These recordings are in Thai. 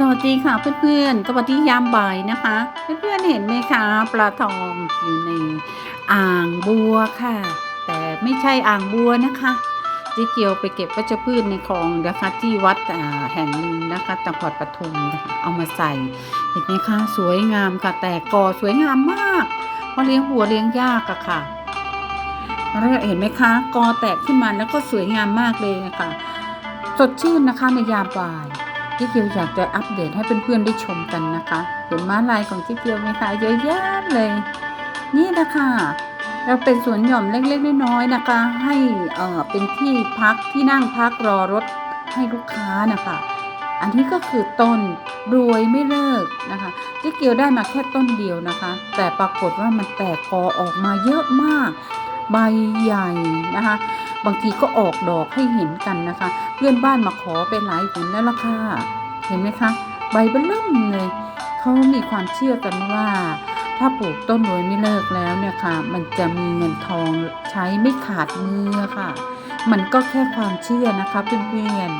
สวัสดีค่ะเพื่อนๆ สวัสดียามบ่ายนะคะ เพื่อนๆเห็นไหมคะปลาทองอยู่ในอ่างบัวค่ะ แต่ไม่ใช่อ่างบัวนะคะจ๊เกียวไปเก็บวัชพืชในคลองนะคะที่วัดอ่าแห่งหนึ่งนะคะจังหวัดปทุมนะคะเอามาใส่เห็นไหมคะสวยงามค่ะแต่กอสวยงามมากเพราะเลี้ยงหัวเลี้ยงยากอะค่ะแล้วเห็นไหมคะ กอแตกขึ้นมาแล้วก็สวยงามมากเลยนะคะสดชื่นนะคะในยามบ่าย เจ๊เกียวอยากจะอัปเดตให้เพื่อนๆได้ชมกันนะคะ เห็นม้าลายของเจ๊เกียวไหมคะเยอะแยะเลย นี่นะคะเราเป็นสวนหย่อมเล็กๆน้อยๆนะคะ ให้เอ่อเป็นที่พักที่นั่งพักรอรถให้ลูกค้านะคะ อันนี้ก็คือต้นรวยไม่เลิกนะคะเจ๊เกียวได้มาแค่ต้นเดียวนะคะ แต่ปรากฏว่ามันแตกกอออกมาเยอะมาก ใบใหญ่นะคะ บางทีก็ออกดอกให้เห็นกันนะคะ เพื่อนบ้านมาขอไปหลายผลแล้วล่ะค่ะ เห็นไหมคะ ใบเบิ่มเลยเขามีความเชื่อกันว่า ถ้าปลูกต้นรวยไม่เลิกแล้วเนี่ยค่ะ มันจะมีเงินทองใช้ไม่ขาดมือค่ะ มันก็แค่ความเชื่อนะคะเพื่อน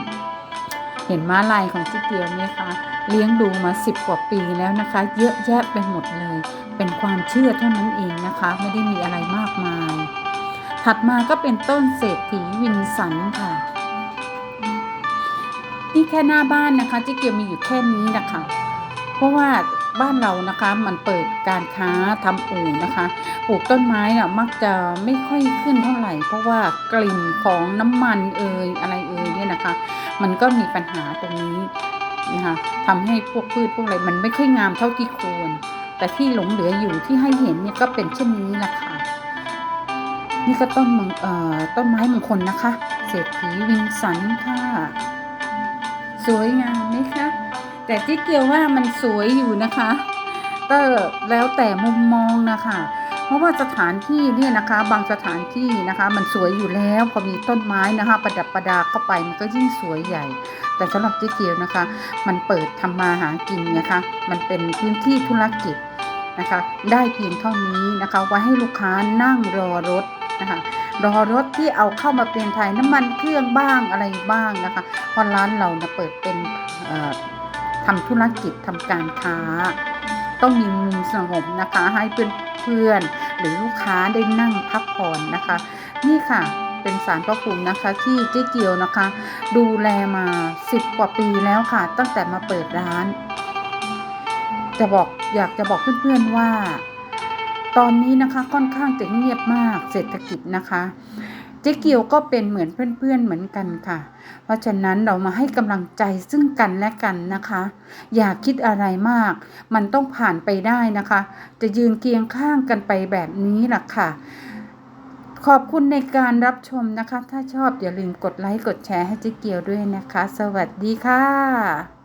ๆเห็นม้าลายของจิเกียวไหมคะเลี้ยงดูมาสิบกว่าปีแล้วนะคะ เยอะแยะไปหมดเลย เป็นความเชื่อเท่านั้นเองนะคะ ไม่ได้มีอะไรมาก ถัดมาก็เป็นต้นเศรษฐีวินสันค่ะ นี่แค่หน้าบ้านนะคะเจ๊เกียวมีอยู่แค่นี้นะคะ เพราะว่าบ้านเรานะคะมันเปิดการค้าทำอู่นะคะ ปลูกต้นไม้น่ะมักจะไม่ค่อยขึ้นเท่าไหร่ เพราะว่ากลิ่นของน้ำมันเอ่ยอะไรเอ่ยเนี่ยนะคะ มันก็มีปัญหาตรงนี้นะคะทำให้พวกพืชพวกอะไรมันไม่ค่อยงามเท่าที่ควร แต่ที่หลงเหลืออยู่ที่ให้เห็นเนี่ยก็เป็นเช่นนี้แหละค่ะ นี่ก็ต้นมงเอ่อต้นไม้มงคลนะคะ เศรษฐีวินสันค่ะ สวยงามไหมคะ แต่ที่เกียวว่ามันสวยอยู่นะคะ ก็แล้วแต่มุมมองนะคะ เพราะว่าสถานที่เนี่ยนะคะ บางสถานที่นะคะ มันสวยอยู่แล้วพอมีต้นไม้นะคะ ประดับประดาเข้าไปมันก็ยิ่งสวยใหญ่ แต่สำหรับเจ๊เกียวนะคะ มันเปิดทำมาหากินนะคะ มันเป็นพื้นที่ธุรกิจนะคะได้เพียงเท่านี้นะคะไว้ให้ลูกค้านั่งรอรถ นะคะรอรถที่เอาเข้ามาเป็นไทยน้ำมันเครื่องบ้างอะไรบ้างนะคะเพราะร้านเรานะเปิดเป็นทำธุรกิจทำการค้า ต้องมีมุมสงบนะคะให้เพื่อนๆหรือลูกค้าได้นั่งพักผ่อนนะคะ นี่ค่ะเป็นสารพระภูมินะคะที่เจ๊เกียวนะคะ ดูแลมาสิบกว่าปีแล้วค่ะ ตั้งแต่มาเปิดร้าน จะบอกอยากจะบอกเพื่อนๆว่า ตอนนี้นะคะค่อนข้างจะเงียบมากเศรษฐกิจนะคะเจ๊เกียวก็เป็นเหมือนเพื่อนๆเหมือนกันค่ะ เพราะฉะนั้นเรามาให้กำลังใจซึ่งกันและกันนะคะ อย่าคิดอะไรมาก มันต้องผ่านไปได้นะคะ จะยืนเคียงข้างกันไปแบบนี้ล่ะค่ะ ขอบคุณในการรับชมนะคะ ถ้าชอบอย่าลืมกดไลค์กดแชร์ให้เจ๊เกียวด้วยนะคะ สวัสดีค่ะ